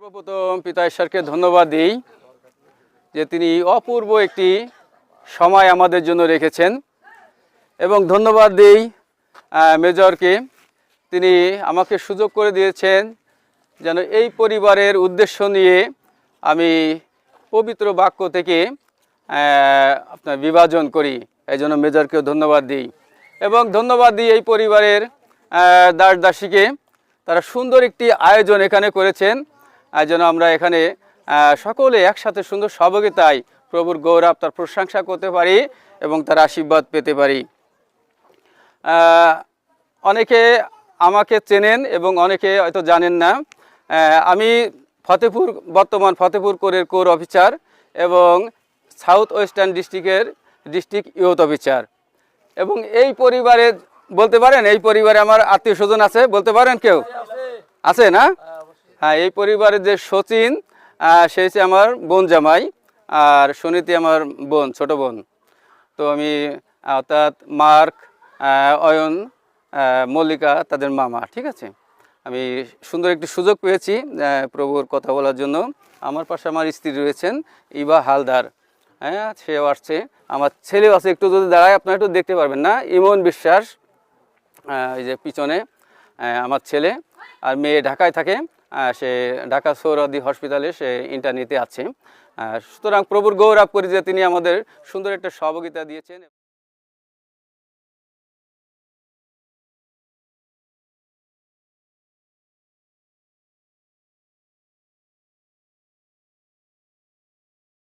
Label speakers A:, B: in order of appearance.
A: সর্বপ্রথম পিতা ঈশ্বরকে ধন্যবাদ দিই যে তিনি অপূর্ব একটি সময় আমাদের জন্য রেখেছেন। এবং ধন্যবাদ দিই মেজরকে। তিনি আমাকে সুযোগ করে দিয়েছেন যেন এই পরিবারের উদ্দেশ্য নিয়ে আমি পবিত্র বাক্য থেকে আপনার বিভাজন করি। এই জন্য মেজরকেও ধন্যবাদ দিই। এবং ধন্যবাদ দিই এই পরিবারের দাস দাসীকে তারা সুন্দর একটি আয়োজন এখানে করেছেন। যেন আমরা এখানে সকলে একসাথে সুন্দর সহযোগিতায় প্রভুর গৌরব তার প্রশংসা করতে পারি এবং তার আশীর্বাদ পেতে পারি। অনেকে আমাকে চেনেন এবং অনেকে হয়তো জানেন না। আমি ফতেপুর, বর্তমান ফতেপুর কোরের কোর অফিসার এবং সাউথ ওয়েস্টার্ন ডিস্ট্রিক্টের ডিস্ট্রিক্ট ইউথ অফিসার। এবং এই পরিবারে, বলতে পারেন, এই পরিবারে আমার আত্মীয় স্বজন আছে, বলতে পারেন কেউ? আছে না? হ্যাঁ এই পরিবারের যে সচিন সে হচ্ছে আমার বোন জামাই আর সুনীতি আমার বোন, ছোট বোন। তো আমি, অর্থাৎ মার্ক অয়ন মল্লিকা, তাদের মামা, ঠিক আছে? আমি সুন্দর একটি সুযোগ পেয়েছি প্রভুর কথা বলার জন্য। আমার পাশে আমার স্ত্রী রয়েছেন ইবা হালদার। হ্যাঁ সেও আসছে। আমার ছেলেও আছে, একটু যদি দাঁড়ায়, আপনারা একটু দেখতে পারবেন না। ইমন বিশ্বাস এই যে পিছনে আমার ছেলে আর মেয়ে ঢাকায় থাকে। সে ঢাকা সৌরদি হসপিটালে সে ইন্টারনেটে আছে। সুতরাং প্রভুর গৌরব করি যে তিনি আমাদের সুন্দর একটা সহযোগিতা দিয়েছেন।